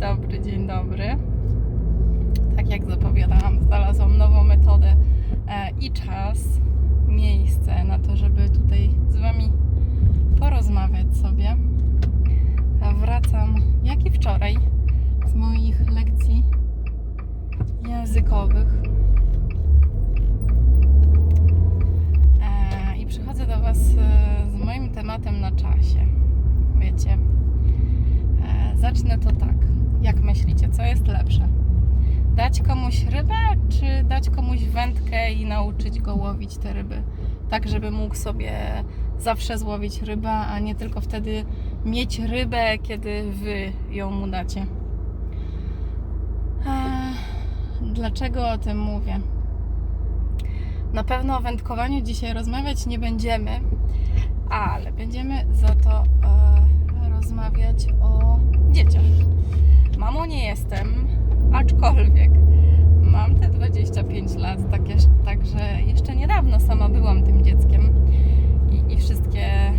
dobry, dzień dobry. Tak jak zapowiadałam, znalazłam nową metodę e, i czas, miejsce na to, żeby tutaj z Wami porozmawiać sobie. Wracam, jak i wczoraj, z moich lekcji językowych. E, I przychodzę do Was e, z moim tematem na czasie. Wiecie, zacznę to tak. Jak myślicie, co jest lepsze? Dać komuś rybę, czy dać komuś wędkę i nauczyć go łowić te ryby? Tak, żeby mógł sobie zawsze złowić rybę, a nie tylko wtedy mieć rybę, kiedy Wy ją mu dacie. Ech, Dlaczego o tym mówię? Na pewno o wędkowaniu dzisiaj rozmawiać nie będziemy, ale będziemy za to e, rozmawiać o dzieciach. Mamą nie jestem, aczkolwiek mam te 25 lat, tak jeszcze, także jeszcze niedawno sama byłam tym dzieckiem i, i wszystkie e,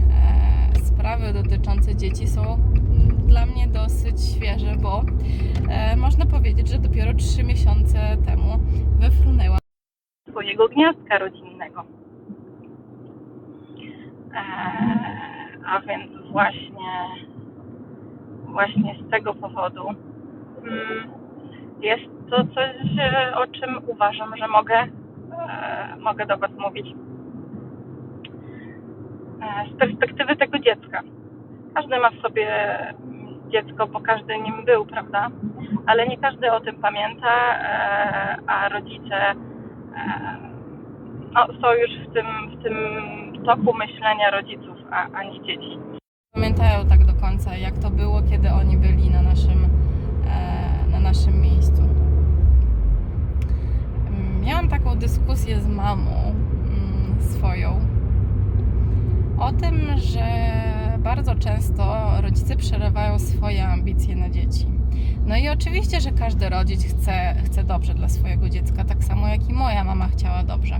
sprawy dotyczące dzieci są dla mnie dosyć świeże, bo e, można powiedzieć, że dopiero 3 miesiące temu wyfrunęłam swojego gniazdka rodzinnego. Eee, a więc właśnie, właśnie z tego powodu jest to coś, o czym uważam, że mogę, e, mogę do Was mówić. E, z perspektywy tego dziecka. Każdy ma w sobie dziecko, bo każdy nim był, prawda? Ale nie każdy o tym pamięta, e, a rodzice no, są już w tym, w tym toku myślenia rodziców, a, a nie dzieci. Pamiętają tak do końca, jak to było, kiedy oni byli na naszym, na naszym miejscu. Miałam taką dyskusję z mamą mm, swoją o tym, że bardzo często rodzice przerywają swoje ambicje na dzieci. No i oczywiście, że każdy rodzic chce, chce dobrze dla swojego dziecka, tak samo jak i moja mama chciała dobrze.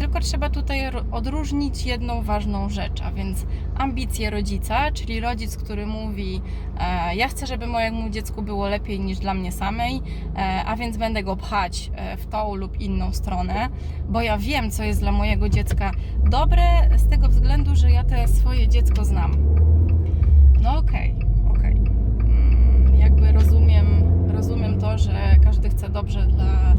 Tylko trzeba tutaj odróżnić jedną ważną rzecz, a więc ambicje rodzica, czyli rodzic, który mówi: e, Ja chcę, żeby mojemu dziecku było lepiej niż dla mnie samej, e, a więc będę go pchać e, w tą lub inną stronę, bo ja wiem, co jest dla mojego dziecka dobre, z tego względu, że ja te swoje dziecko znam. No okej, okej. Mm, Jakby rozumiem, rozumiem to, że chce dobrze dla,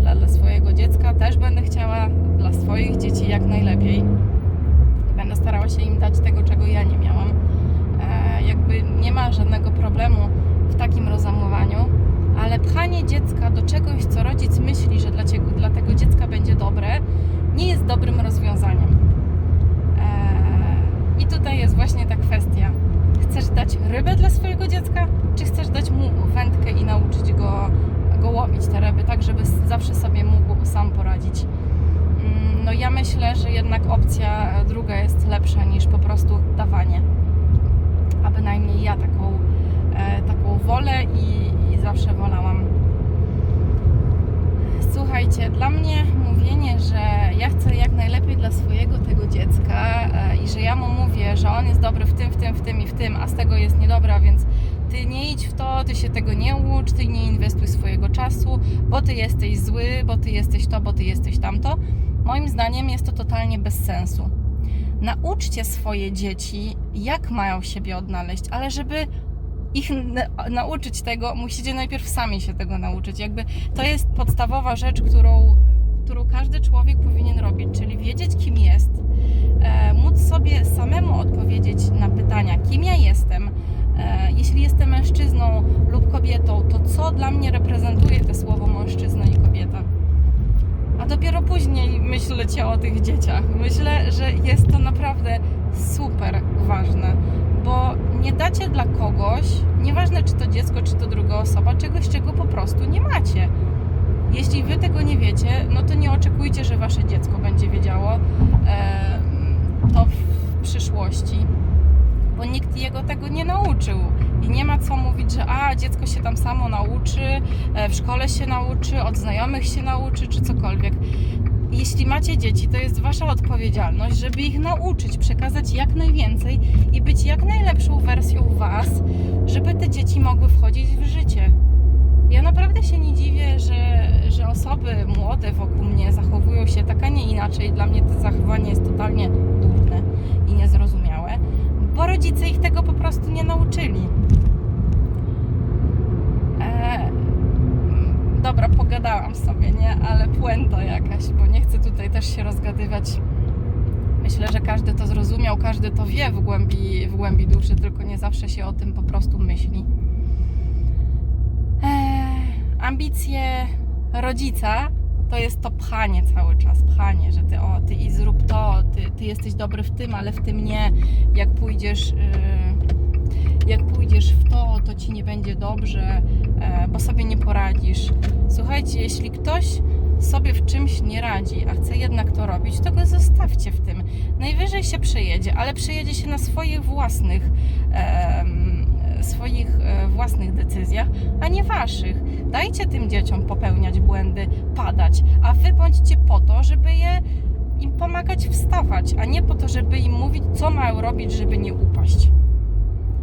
dla, dla swojego dziecka. Też będę chciała dla swoich dzieci jak najlepiej. Będę starała się im dać tego, czego ja nie miałam. E, jakby nie ma żadnego problemu w takim rozamowaniu, ale pchanie dziecka do czegoś, co rodzic myśli, że dla, ciego, dla tego dziecka będzie dobre, nie jest dobrym rozwiązaniem. E, I tutaj jest właśnie ta kwestia. Chcesz dać rybę dla swojego dziecka, czy chcesz dać mu wędkę i nauczyć go, go łowić te ryby, tak żeby zawsze sobie mógł sam poradzić? Mm, No ja myślę, że jednak opcja druga jest lepsza niż po prostu dawanie. A bynajmniej ja taką, e, taką wolę i, i zawsze wolałam. Słuchajcie, dla mnie mówienie, że ja chcę jak najlepiej dla swojego tego dziecka e, i że ja mu mówię, że on jest dobry w tym, w tym, w tym i w tym, a z tego jest niedobry, a więc ty nie idź w to, ty się tego nie ucz, ty nie inwestuj swojego czasu, bo ty jesteś zły, bo ty jesteś to, bo ty jesteś tamto. Moim zdaniem jest to totalnie bez sensu. Nauczcie swoje dzieci, jak mają siebie odnaleźć, ale żeby ich na- nauczyć tego, musicie najpierw sami się tego nauczyć. Jakby to jest podstawowa rzecz, którą, którą każdy człowiek powinien robić, czyli wiedzieć, kim jest, e, móc sobie samemu odpowiedzieć na pytania, kim ja jestem. E, jeśli jestem mężczyzną lub kobietą, to co dla mnie reprezentuje te słowo mężczyzna i kobieta? A dopiero później myślecie o tych dzieciach. Myślę, że jest to naprawdę super ważne, bo nie dacie dla kogoś, nieważne czy to dziecko, czy to druga osoba, czegoś, czego po prostu nie macie. Jeśli wy tego nie wiecie, no to nie oczekujcie, że wasze dziecko będzie wiedziało e, to w przyszłości, bo nikt jego tego nie nauczył. I nie ma co mówić, że a dziecko się tam samo nauczy, e, w szkole się nauczy, od znajomych się nauczy, czy cokolwiek. Jeśli macie dzieci, to jest wasza odpowiedzialność, żeby ich nauczyć, przekazać jak najwięcej i być jak najlepszą wersją was, żeby te dzieci mogły wchodzić w życie. Ja naprawdę się nie dziwię, że, że osoby młode wokół mnie zachowują się tak, a nie inaczej. Dla mnie to zachowanie jest totalnie durne i niezrozumiałe, bo rodzice ich tego po prostu nie nauczyli. E, dobra, pogadałam sobie, nie? Ale puenta jakaś, bo nie chcę tutaj też się rozgadywać. Myślę, że każdy to zrozumiał, każdy to wie w głębi, w głębi duszy, tylko nie zawsze się o tym po prostu myśli. Eee, ambicje rodzica to jest to pchanie cały czas, pchanie, że ty o, ty i zrób to, ty, ty jesteś dobry w tym, ale w tym nie. Jak pójdziesz, yy, jak pójdziesz w to, to ci nie będzie dobrze, e, bo sobie nie poradzisz. Słuchajcie, jeśli ktoś sobie w czymś nie radzi, a chce jednak to robić, to go zostawcie w tym. Najwyżej się przejedzie, ale przejedzie się na swoich własnych swoich e, własnych decyzjach, a nie waszych. Dajcie tym dzieciom popełniać błędy, padać, a wy bądźcie po to, żeby je im pomagać wstawać, a nie po to, żeby im mówić, co mają robić, żeby nie upaść.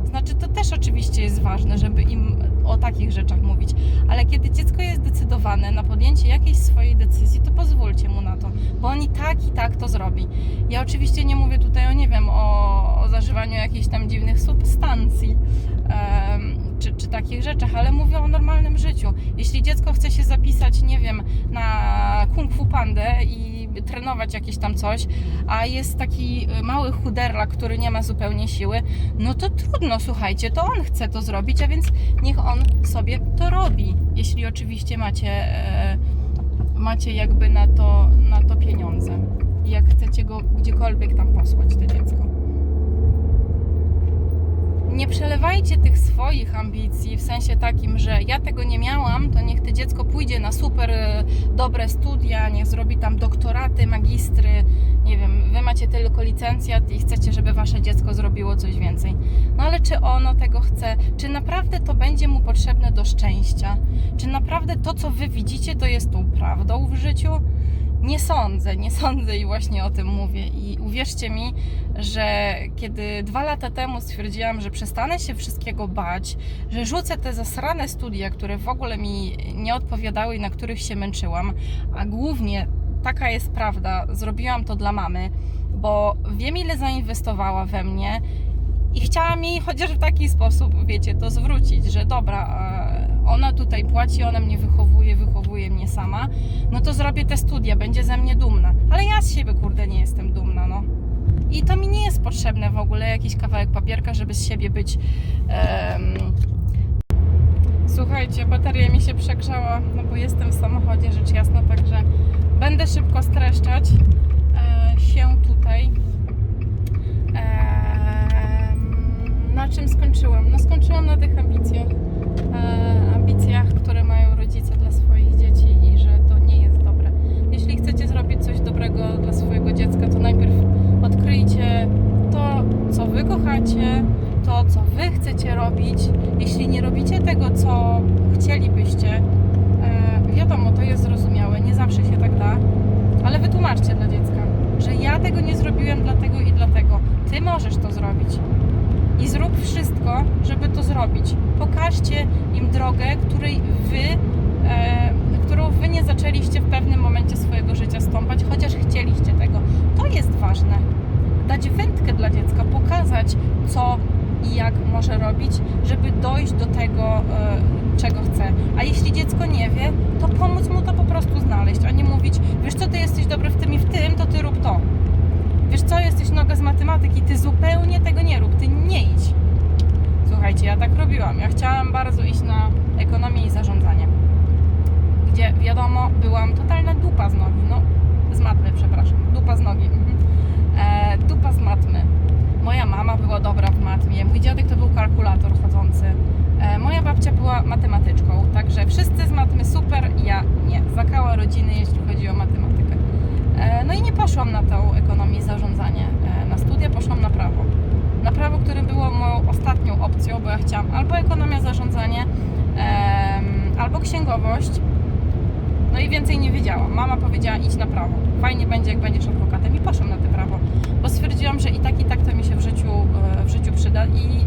Znaczy, to też oczywiście jest ważne, żeby im o takich rzeczach mówić, ale kiedy dziecko jest zdecydowane na podjęcie jakiejś swojej decyzji, to pozwólcie mu na to, bo on i tak, i tak to zrobi. Ja oczywiście nie mówię tutaj o, nie wiem, o, o zażywaniu jakichś tam dziwnych substancji em, czy, czy takich rzeczach, ale mówię o normalnym życiu. Jeśli dziecko chce się zapisać, nie wiem, na Kung Fu Pandę i trenować jakieś tam coś, a jest taki mały chuderlak, który nie ma zupełnie siły, no to trudno, słuchajcie, to on chce to zrobić, a więc niech on sobie to robi. Jeśli oczywiście macie, e, macie jakby na to, na to pieniądze. Jak chcecie go gdziekolwiek tam posłać, to dziecko. Nie przelewajcie tych swoich ambicji w sensie takim, że ja tego nie miałam, to niech to dziecko pójdzie na super e, dobre studia, niech zrobi tam doktoraty, magistry, nie wiem, wy macie tylko licencjat i chcecie, żeby wasze dziecko zrobiło coś więcej. No ale czy ono tego chce? Czy naprawdę to będzie mu potrzebne do szczęścia? Czy naprawdę to, co wy widzicie, to jest tą prawdą w życiu? Nie sądzę, nie sądzę i właśnie o tym mówię. I uwierzcie mi, że kiedy dwa lata temu stwierdziłam, że przestanę się wszystkiego bać, że rzucę te zasrane studia, które w ogóle mi nie odpowiadały i na których się męczyłam, a głównie taka jest prawda, zrobiłam to dla mamy, bo wiem ile zainwestowała we mnie i chciałam jej chociaż w taki sposób, wiecie, to zwrócić, że dobra, ona tutaj płaci, ona mnie wychowuje, wychowuje mnie sama, no to zrobię te studia, będzie ze mnie dumna. Ale ja z siebie, kurde, nie jestem dumna, no. I to mi potrzebne w ogóle, jakiś kawałek papierka, żeby z siebie być... em, Słuchajcie, bateria mi się przegrzała, no bo jestem w samochodzie, rzecz jasna, także będę szybko streszczać e, się tutaj. Em, na czym skończyłam? No skończyłam na tych ambicjach. E, ambicjach, które mają rodzice dla swoich dzieci i że to nie jest dobre. Jeśli chcecie zrobić coś dobrego dla swojego dziecka, to najpierw odkryjcie to, co wy kochacie, to, co wy chcecie robić. Jeśli nie robicie tego, co chcielibyście, e, wiadomo, to jest zrozumiałe, nie zawsze się tak da, ale wytłumaczcie dla dziecka, że ja tego nie zrobiłem dlatego i dlatego. Ty możesz to zrobić. I zrób wszystko, żeby to zrobić. Pokażcie im drogę, której wy, e, którą wy nie zaczęliście w pewnym momencie swojego życia stąpać, chociaż chcieliście tego. To jest ważne. Dać wędkę dla dziecka, pokazać co i jak może robić, żeby dojść do tego, e, czego chce. A jeśli dziecko nie wie, to pomóc mu to po prostu znaleźć, a nie mówić, wiesz co, ty jesteś dobry w tym i w tym, to ty rób to. Wiesz co, jesteś noga z matematyki, ty zupełnie tego nie rób, ty nie idź. Słuchajcie, ja tak robiłam. Ja chciałam bardzo iść na ekonomię i zarządzanie. Gdzie wiadomo, byłam totalna dupa z nogi. No, z matmy, przepraszam. Dupa z nogi. Mhm. E, dupa z matmy. Moja mama była dobra w matmie, mój dziadek to był kalkulator chodzący. E, moja babcia była matematyczką, także wszyscy z matmy super, ja nie. Zakała rodziny, jeśli chodzi o matematykę. E, No i nie poszłam na tą ekonomię zarządzanie. E, Na studia poszłam na prawo. Na prawo, które było moją ostatnią opcją, bo ja chciałam albo ekonomia, zarządzanie, albo księgowość. No i więcej nie wiedziałam. Mama powiedziała idź na prawo. Fajnie będzie, jak będziesz adwokatem i poszłam na te prawo. Bo stwierdziłam, że i tak, i tak to mi się w życiu, e, w życiu przyda i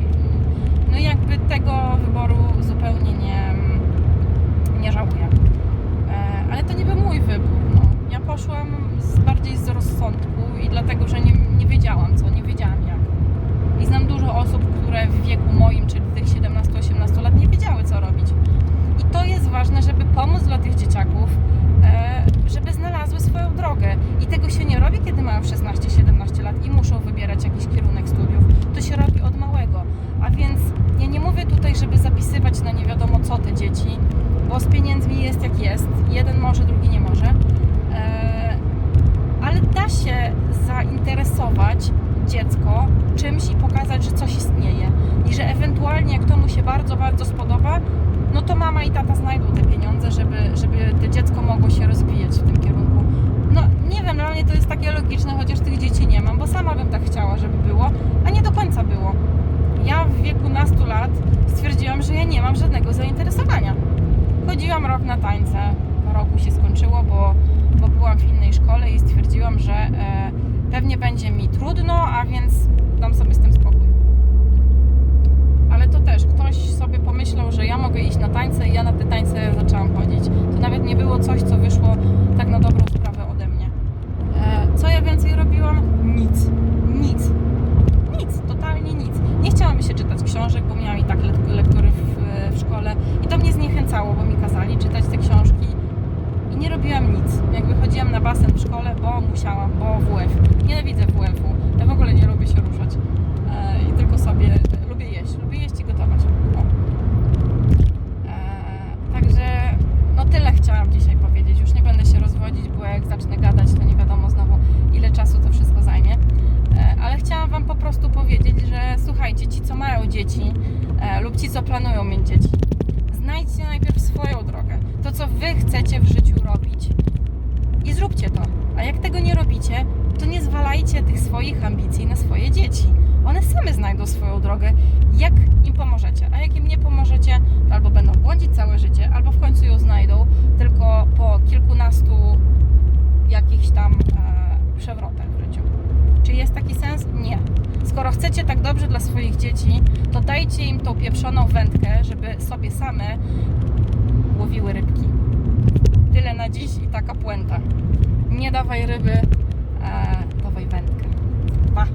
no jakby tego wyboru zupełnie nie, nie żałuję. E, Ale to nie był mój wybór. No. Ja poszłam z, bardziej z rozsądku i dlatego, że nie, nie wiedziałam co, nie wiedziałam jak. I znam dużo osób, które w wieku moim, czyli tych 17-18 lat, nie wiedziały co robić. I to jest ważne, żeby pomóc dla tych dzieciaków, e, żeby znalazły swoją drogę. I tego się nie robi, kiedy mają 16-17 lat i muszą jest jak jest. Jeden może, drugi nie może. E, ale da się zainteresować dziecko czymś i pokazać, że coś istnieje. I że ewentualnie jak to mu się bardzo, bardzo spodoba, no to mama i tata znajdą te pieniądze, żeby, żeby to dziecko mogło się rozwijać w tym kierunku. No nie wiem, dla mnie to jest takie logiczne, chociaż tych dzieci nie mam, bo sama bym tak chciała, żeby było, a nie do końca było. Ja w wieku nastu lat stwierdziłam, że ja nie mam żadnego zainteresowania. Chodziłam rok na tańce, po roku się skończyło, bo, bo byłam w innej szkole i stwierdziłam, że e, pewnie będzie mi trudno, a więc dam sobie z tym spokój. Ale to też ktoś sobie pomyślał, że ja mogę iść na tańce i ja na te tańce zaczęłam chodzić. To nawet nie było coś, co wyszło tak na dobrą sprawę ode mnie. E, co ja więcej robiłam? Nic. Nic. Nic, totalnie nic. Nie chciałam mi się czytać książek, bo miałam i tak lek- lektury w, w szkole i to mnie zniechęcało, bo mi kazali czytać te książki i nie robiłam nic. Jak wychodziłam na basen w szkole, bo musiałam, bo WF. Nienawidzę WF-u. Ja w ogóle nie lubię się ruszać. E, I tylko sobie e, lubię jeść. Lubię jeść i gotować. O. E, także no tyle chciałam dzisiaj powiedzieć. Już nie będę się rozwodzić, bo jak zacznę gadać, to nie wiadomo znowu ile czasu to wszystko zajmie. E, ale chciałam Wam po prostu powiedzieć, że słuchajcie, ci co mają dzieci e, lub ci co planują mieć dzieci, znajdźcie najpierw swoją drogę. To co Wy chcecie w życiu robić i zróbcie to. A jak tego nie robicie, to nie zwalajcie tych swoich ambicji na swoje dzieci. One same znajdą swoją drogę, jak im pomożecie. A jak im nie pomożecie, to albo będą błądzić całe życie, albo w końcu ją znajdą, tylko po kilkunastu jakichś tam e, przewrotach w życiu. Czy jest taki sens? Nie. Skoro chcecie tak dobrze dla swoich dzieci, dajcie im tą pieprzoną wędkę, żeby sobie same łowiły rybki. Tyle na dziś i taka puenta. Nie dawaj ryby, e, dawaj wędkę. Pa!